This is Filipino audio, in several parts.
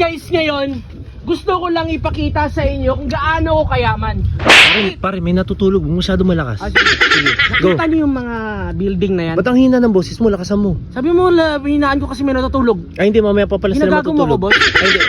guys, ngayon, gusto ko lang ipakita sa inyo kung gaano ako kayaman. Pare, pare, may natutulog. Huwag masyado malakas. Ah. Go. Nakita niyo yung mga building na yan? Ba't ang hina ng boses mo? Lakasan mo. Sabi mo, la, hinaan ko kasi may natutulog. Ay, hindi. Mamaya pa pala sila Ginagago mo matutulog. ko, boss? Ay, hindi.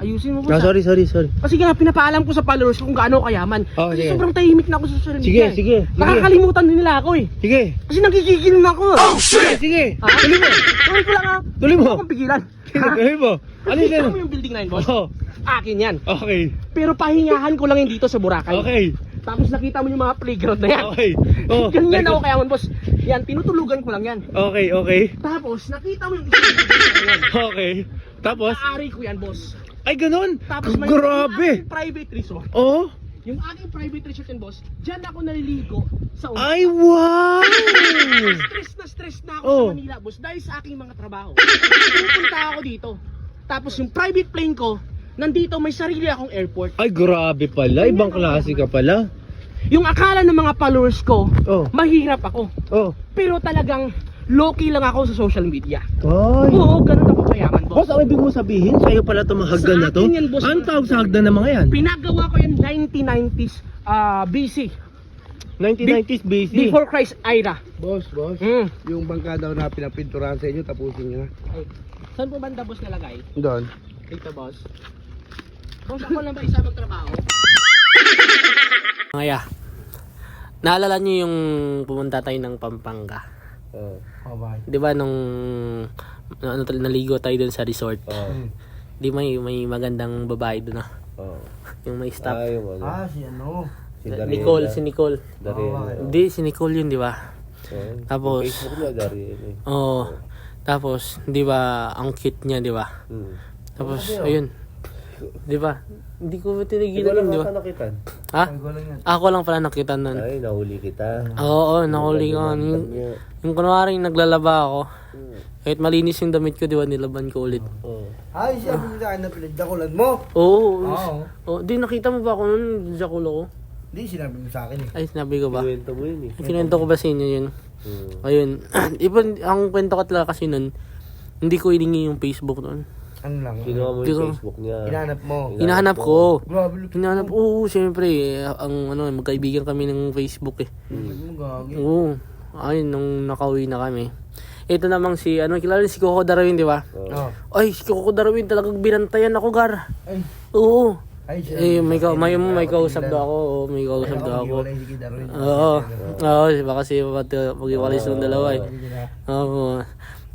Ayusin mo po Ah, sorry, sorry, sorry. Kasi nga, pinapaalam ko sa followers ko kung gaano ako kayaman. Oh, kasi sige. sobrang tahimik na ako sa social Sige, media. eh. sige, sige. Nakakalimutan din nila ako eh. Sige. Kasi nagkikigil na ako. Oh, Sige, sige. Ha? Tuloy mo. Tuloy ko lang ha. Tuloy mo. Huwag pigilan. Tuloy mo. Ano yun? mo yung building na yun, boss? Oh, Akin yan. okay. Pero pahingahan ko lang yun dito sa Boracay. Okay. Tapos nakita mo yung mga playground na yan. Okay. Oh, Ganyan ako kayaman, boss. Yan, tinutulugan ko lang yan. Okay, okay. Tapos, nakita mo yung isang building na yan. Okay. Tapos? Maaari ko yan, boss. Ay, ganun. Tapos may Grabe. private resort. Oh. Yung aking private resort yan, boss. Diyan ako naliligo sa ulan. Ay, wow. Stress na stress na ako Oh. sa Manila, boss. Dahil sa aking mga trabaho. Pupunta ako dito. Tapos yung private plane ko, nandito may sarili akong airport. Ay, grabe pala. Ibang klase ka pala. Yung akala ng mga followers ko, Oh. mahirap ako. Oh. Pero talagang low-key lang ako sa social media. Ay. Oo, ganun ako kayaman, boss. Boss, ang ibig mo sabihin, sa'yo pala itong mga hagdan Sa na to? akin yan, boss. Anong tawag sa hagdan na mga yan? Pinagawa ko yung 1990s ah BC. 1990s BC. Before Christ era. Boss, boss, Mm. yung bangka daw na pinapinturahan sa inyo, tapusin nyo na. Saan po banda boss nalagay? Doon. Dito boss. Boss, ako lang ba isa magtrabaho? Ngaya. Naalala niyo yung pumunta tayo ng Pampanga? Oh. Oh, bye. 'Di ba nung ano, naligo tayo doon sa resort? Oh. Di may may magandang babae doon ah. Oh. Yung may stop. Ay, wala. Ah, si ano? Si. Nicole, si Nicole. Dariela. Hindi, si Nicole yun, di ba? Oh. Tapos- Facebook niya, Dariela. eh. Oo. Tapos, di ba, ang cute niya, di ba? Hmm. Tapos, Ano ayun. Di ba? Hindi ko tinigilan yun, di ba? nakitan. Ha? Ako lang pala nakita nun. Ay, nahuli kita. Oo, nahuli ko. Yung, yung kunwari naglalaba ako, kahit malinis yung damit ko, di ba, nilaban ko ulit. Oh. Ay, sabi mo akin na pinagdakulan mo. Oo. Oo. Oh, di nakita mo ba ako nun, sa kulo ko? Hindi, sinabi mo sa akin eh. Ay, sinabi ko ba? Kinuwento mo yun eh. Kinento ko ba sa inyo yun? Hmm. Ayun. Ibon, ang kwento ko talaga kasi nun, hindi ko ilingi yung Facebook nun. Ano lang? Kinuha mo yung Facebook niya. Hinahanap mo. Hinahanap ko. Grabe, Hinahanap, oo, siyempre, ang ano, magkaibigan kami ng Facebook eh. gagi. Oo. Ayun, nung nakauwi na kami. Ito namang si, ano, kilala si Coco Darwin, di ba? Oh. Oh. Ay, si Coco Darwin talagang binantayan ako, Gar. Ay, Oo. Ay, Eh, may, ka, may, may kausap daw ako. Oo, may kausap daw ako. Si. Oo. Oo, baka kasi mag-iwalis ng dalawa eh. Oo.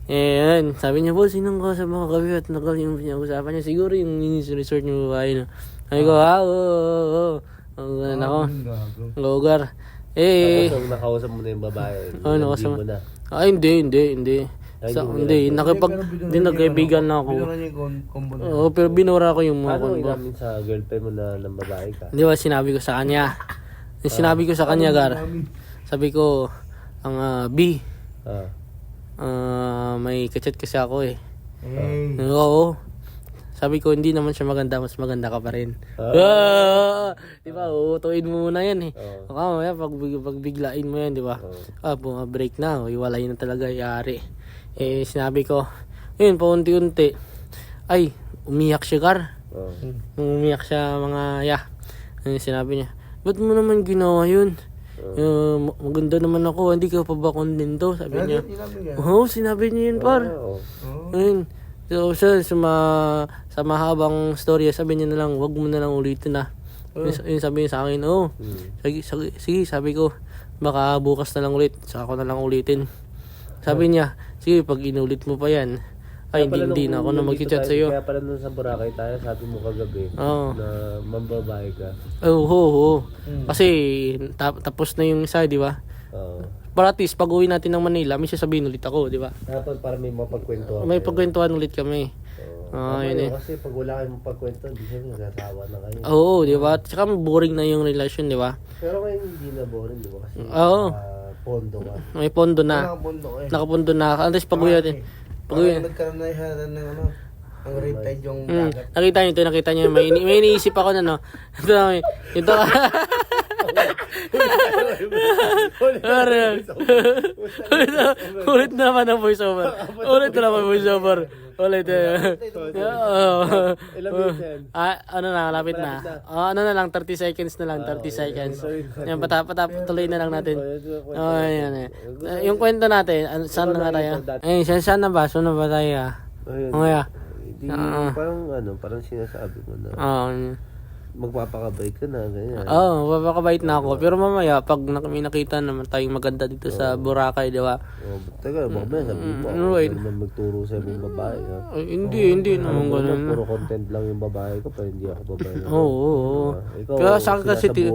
Eh, yun. Sabi niya, boss, sinong ka sa mga gabi at nagal yung pinag-usapan niya. Siguro yung minis resort niyo babae na. Sabi ko, ha, oo, oo, oo. Ang ganun ako. Lugar. Eh, Tapos nung nakausap mo na yung babae, Oo, hindi nakausap mo na. ay, hindi, hindi, hindi. Sa, hindi hindi, nakipag, hindi nagkaibigan na ako. Binura niya yung combo na. Oo, pero binura ko yung mga Paano combo. sa girlfriend mo na ng babae ka? Di ba sinabi ko sa kanya? Yung sinabi ko sa kanya, Gar. Sabi ko, ang ah, B, Ah. ah, may kachat kasi ako eh. Eh, Oo. Sabi ko, hindi naman siya maganda, mas maganda ka pa rin. Ah. Ah, di ba, uutuin mo muna yan eh. Oo. Baka mamaya, pag, pagbiglain mo yan, di ba? Oo. Ah, break na, o, iwalay na talaga, yari. Eh, sinabi ko, yun, paunti-unti. Ay, umiyak siya, Gar. Oh. Nung umiyak siya, mga, ya. Ano sinabi niya, ba't mo naman ginawa yun? Ma- maganda naman ako, hindi ka pa ba kontento? Sabi niya. Oo, sinabi niya yun, par. Oo. Ayun. So, sa, sa, ma, sa mahabang storya, sabi niya na lang, wag mo na lang ulitin na. Yun, yun sabi niya sa akin, oh, Hmm. sige, sige, sige, sabi ko, baka bukas na lang ulit, saka ko na lang ulitin. Sabi niya, sige, pag inulit mo pa yan, ay, hindi, hindi na ako na mag-chat sa'yo. Kaya pala nung sa Boracay tayo, sabi mo kagabi Oo. na mambabae ka. Oo, oo, oo. Hmm. Kasi, ta- tapos na yung isa, di ba? Oo. Para at least, pag uwi natin ng Manila, may sasabihin ulit ako, di ba? Dapat para may mapagkwentuhan. May pagkwentuhan ulit kami. Oo. Ah, yun eh. Kasi pag wala kayong mapagkwento, hindi siya nagsasawa na kayo. Oo, di ba? Tsaka boring na yung relasyon, di ba? Pero ngayon hindi na boring, di ba? Kasi Oo. ah, pondo ka. May pondo na. Nakapundo ko eh. Nakapondo na. Least pag uwi natin. Pag uwi. Parang nagkaroon na yung ng ano, ang rate tide yung dagat. nakita niyo ito, nakita niyo. May, ini- may iniisip ako na, no? Ito, may- ito. Ulit, ulit naman ang voiceover. Ulit na naman ang voiceover. Ulit eh. Yan? Ah, ano na, malapit na. Oh, ano na lang, 30 seconds na lang, 30 seconds. Yan, pata, pata, tuloy na lang natin. Oh, yan eh. Eh, Yung kwento natin, saan na nga tayo? Eh, saan, saan na ba? Saan na ba tayo? ah? Ayun. Oh, yeah. Hindi, parang ano, parang sinasabi mo na Oo. Magpapakabay ka na, ganyan. Oo, oh, papakabait na ako. Pero mamaya, pag nak- may nakita naman tayong maganda dito sa Boracay, di ba? Oh, taga, baka may sabihin mo, Mm, right. naman magturo sa ibang babae. Ha? Ay, hindi, hindi naman ganun. Puro content lang yung babae ko, pero hindi ako babae. Oo, oo, oo. Ah, Ikaw, Kaya sa akin kasi, eh.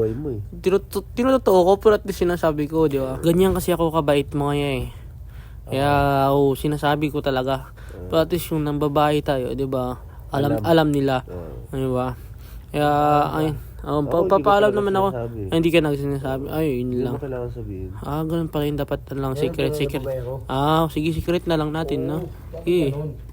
Tinut- tinutoo ko, pero at least sinasabi ko, di ba? Ganyan kasi ako kabait mga eh. Kaya, oo, sinasabi ko talaga. Pero at least yung nang babae tayo, di ba? Alam, alam nila. Oo. Di ba? Kaya, ay, um, pa, hindi papaalam naman ako. Ay, hindi ka nagsinasabi. Ay, yun Hindi lang. mo kailangan sabihin. Ah, ganun pala yung dapat lang. Secret, secret. Ah, sige, secret na lang natin, no? Ganun.